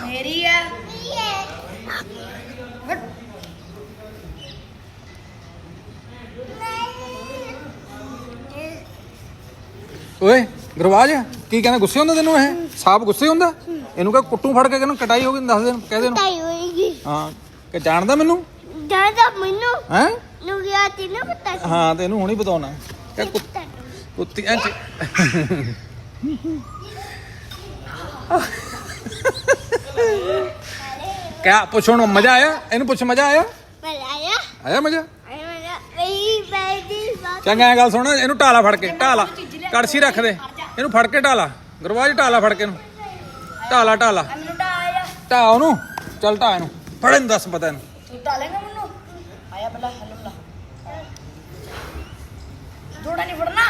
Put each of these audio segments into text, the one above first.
ਮੇਰੀ ਆ ਓਏ ਗਰਵਾਜ ਕੀ ਕਹਿੰਦਾ ਗੁੱਸੇ ਹੁੰਦਾ ਤੈਨੂੰ ਇਹ? ਸਾਪ ਗੁੱਸੇ ਹੁੰਦਾ? ਇਹਨੂੰ ਕਹ ਕੁੱਟੂ ਫੜ ਕੇ ਕਹਿੰਨੂੰ ਕਟਾਈ ਹੋ ਗਈ ਦੱਸ ਦੇ ਇਹਨੂੰ, ਕਹਿ ਦੇ ਇਹਨੂੰ। ਹੋਏਗੀ। ਹਾਂ ਕਿ ਜਾਣਦਾ ਮੈਨੂੰ? ਜ਼ਿਆਦਾ ਮੈਨੂੰ? ਹੈ? ਨੂੰ ਗਿਆ ਤੀ ਨਾ ਪਤਾ ਸੀ। ਹਾਂ ਤੈਨੂੰ ਹੁਣੀ ਬਤਾਉਣਾ। ਕਿ ਕੁੱਤਾ ਕੁੱਤੀ ਐ ਕਿਆ ਪੁੱਛ ਹੁਣ ਮਜ਼ਾ ਆਇਆ? ਇਹਨੂੰ ਪੁੱਛ ਮਜ਼ਾ ਆਇਆ? ਬਲਾਇਆ ਆਇਆ। ਮਜ਼ਾ? ਆਇਆ ਮੇਰਾ ਬਈ ਬੈਦੀ ਬਾਤ ਚੰਗਾ ਇਹ ਗੱਲ ਸੁਣ ਇਹਨੂੰ ਢਾਲਾ ਫੜ ਕੇ ਢਾਲਾ। ਕੜਛੀ ਰੱਖ ਦੇ। ਇਹਨੂੰ ਫੜ ਕੇ ਢਾਲਾ। ਗਰਵਾਜ ਢਾਲਾ ਫੜ ਕੇ ਇਹਨੂੰ। ਢਾਲਾ ਢਾਲਾ। ਮੈਨੂੰ ਡਾ ਆਇਆ। ਢਾ ਉਹਨੂੰ। ਚੱਲ ਢਾ ਇਹਨੂੰ। ਫੜ ਇਹਨੂੰ ਦੱਸ ਪਤਾ ਇਹਨੂੰ। ਤੂੰ ਡਾਲੇਗਾ ਮੈਨੂੰ? ਆਇਆ ਬਲਾ ਹਲੋ ਬਲਾ ਥੋੜਾ ਨਹੀਂ ਫੜਨਾ।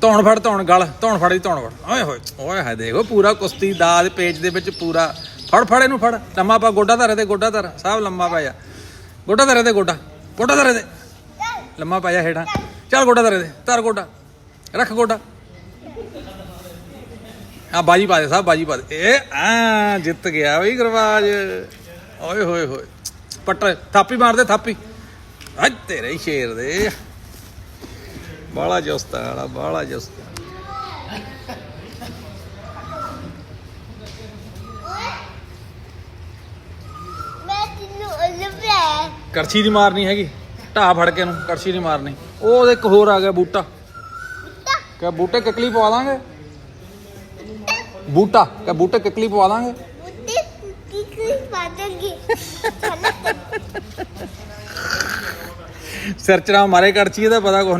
ਧੌਣ ਫੜ, ਧੌਣ ਗਲ, ਧੌਣ ਫੜ ਫੜੀ ਧੌਣ ਫੜ। ਓਏ ਹੋਏ, ਓਏ ਹਾਏ, ਦੇਖੋ ਪੂਰਾ ਕੁਸ਼ਤੀ ਦਾ ਦੇ ਪੇਜ ਦੇ ਵਿੱਚ ਪੂਰਾ। ਫੜ ਫੜ ਇਹਨੂੰ ਫੜ। ਲੰਮਾ ਪਾ, ਗੋਡਾ ਧਰੇ ਤੇ ਗੋਡਾ ਧਰ। ਸਭ ਲੰਮਾ ਪਾ ਜਾ। ਗੋਡਾ ਧਰੇ ਤੇ ਗੋਡਾ। ਗੋਡਾ ਧਰੇ ਤੇ ਲੰਮਾ ਪਾ ਜਾ ਹੇਠਾਂ। ਚੱਲ ਗੋਡਾ ਧਰੇ ਤੇ ਧਰ ਗੋਡਾ। ਰੱਖ ਗੋਡਾ। ਆ ਬਾਜੀ ਪਾ ਦੇ ਸਾਹਿਬ ਬਾਜੀ ਪਾ ਦੇ। ਇਹ ਆ ਜਿੱਤ ਗਿਆ ਬਈ ਗਰਵਾਜ ਓਏ ਹੋਏ ਹੋਏ। ਪੱਟ, ਥਾਪੀ ਮਾਰ ਦੇ ਥਾਪੀ। ਅੱਜ ਤੇਰੇ ਸ਼ੇਰ ਦੇ। ਬਾਲਾ ਜੋਸਤਾ ਵਾਲਾ ਬਾਲਾ ਜੋਸਤਾ ਮੈਂ ਤੈਨੂੰ ਕਰਛੀ ਨਹੀਂ ਮਾਰਨੀ ਹੈਗੀ ਢਾ ਫੜ ਕੇ ਨੂੰ ਕਰਛੀ ਨਹੀਂ। ਮਾਰਨੀ ਉਹ ਇੱਕ ਹੋਰ ਆ ਗਿਆ ਬੂਟਾ। ਕਹ ਬੂਟੇ ਕਿਕਲੀ ਪਵਾ ਦਾਂਗੇ? ਬੂਟਾ ਕਹ ਬੂਟੇ ਕਿਕਲੀ ਪਵਾ ਦਾਂਗੇ? ਬੁੱਤੇ ਕੀ ਕੀ ਪਾਦੇਗੀ ਸਿਰ ਚ ਮਾਰੇ ਕਰਛੀ, ਇਹਦਾ ਪਤਾ ਕੁਛ